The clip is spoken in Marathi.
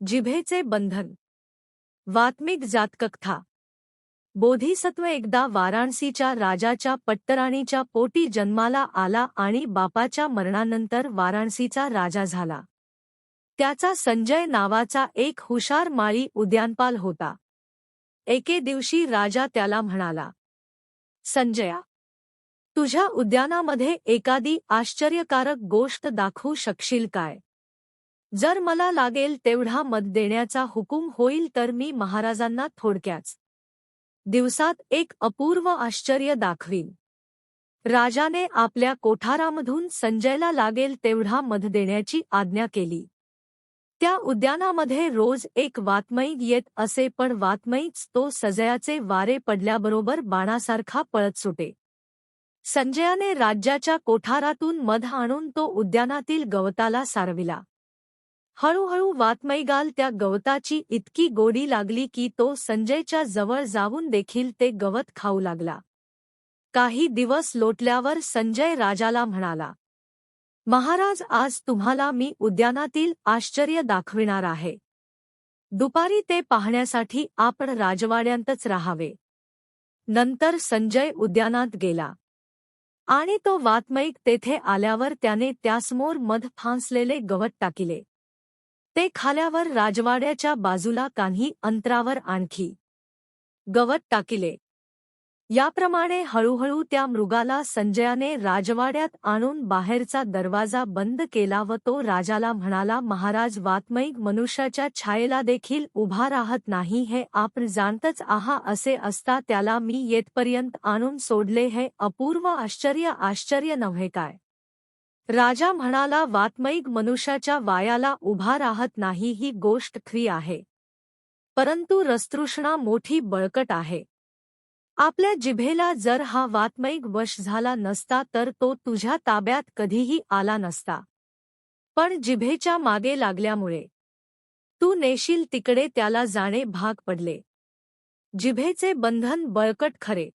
जिभेचे बंधन. वात्मिक जातककथा बोधिसत्व एकदा वाराणसीच्या राजाच्या पट्टराणीच्या पोटी जन्माला आला आणि बापाच्या मरणानंतर वाराणसीचा राजा झाला. त्याचा संजय नावाचा एक हुशार माळी उद्यानपाल होता. एके दिवशी राजा त्याला म्हणाला संजया तुझ्या उद्यानामध्ये एखादी आश्चर्यकारक गोष्ट दाखवू शकशील काय? जर मला लागेल तेवढा मत देण्याचा हुकूम होईल तर मी महाराजांना थोडक्याच दिवसात एक अपूर्व आश्चर्य दाखवीन. राजाने आपल्या कोठारामधून संजयला लागेल तेवढा मध देण्याची आज्ञा केली. त्या उद्यानामध्ये रोज एक वात्मयी येत असे पण वात्मयीच तो सजयाचे वारे पडल्याबरोबर बाणासारखा पळत सुटे. संजयाने राज्याच्या कोठारातून मध आणून तो उद्यानातील गवताला सारविला. हळूहळू वात्मैगाल त्या गवताची इतकी गोडी लागली की तो संजयच्या जवळ जाऊन देखील ते गवत खाऊ लागला. काही दिवस लोटल्यावर संजय राजाला म्हणाला महाराज आज तुम्हाला मी उद्यानातील आश्चर्य दाखविणार आहे. दुपारी ते पाहण्यासाठी आपण राजवाड्यांतच राहावे. नंतर संजय उद्यानात गेला. आणि तो वातमयिक तेथे आल्यावर त्याने त्यासमोर मध फांसलेले गवत टाकिले. ते खाल्यावर राजवाड्याच्या बाजूला काही अंतरावर आणखी गवत टाकिले. याप्रमाणे हळूहळू त्या मृगाला संजयाने राजवाड्यात आणून बाहेरचा दरवाजा बंद केला व तो राजाला म्हणाला महाराज वात्मयिक मनुष्याच्या छायेला देखील उभा राहत नाही हे आपण जाणतच आहा असे असता त्याला मी येतपर्यंत आणून सोडले हे अपूर्व आश्चर्य आश्चर्य नव्हे काय? राजा म्हणाला वात्मयिक मनुष्याच्या वायाला उभा राहत नाही ही गोष्ट खरी आहे. परंतु रसतृष्णा मोठी बळकट आहे. आपल्या जिभेला जर हा वात्मयिक वश झाला नसता तर तो तुझ्या ताब्यात कधीही आला नसता. पण जिभेच्या मागे लागल्यामुळे. तू नेशील तिकडे त्याला जाणे भाग पडले. जिभेचे बंधन बळकट खरे.